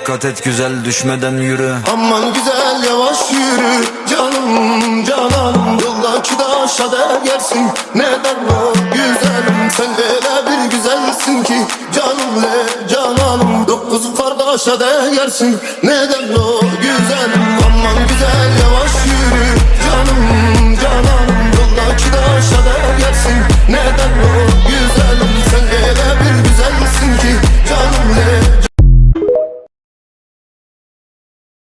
Dikkat et güzel düşmeden yürü. Aman güzel yavaş yürü canım cananım Yoldaki taşa değersin neden o güzelim Sen öyle bir güzelsin ki. Canım le cananım Dokuz kardeşe değersin neden o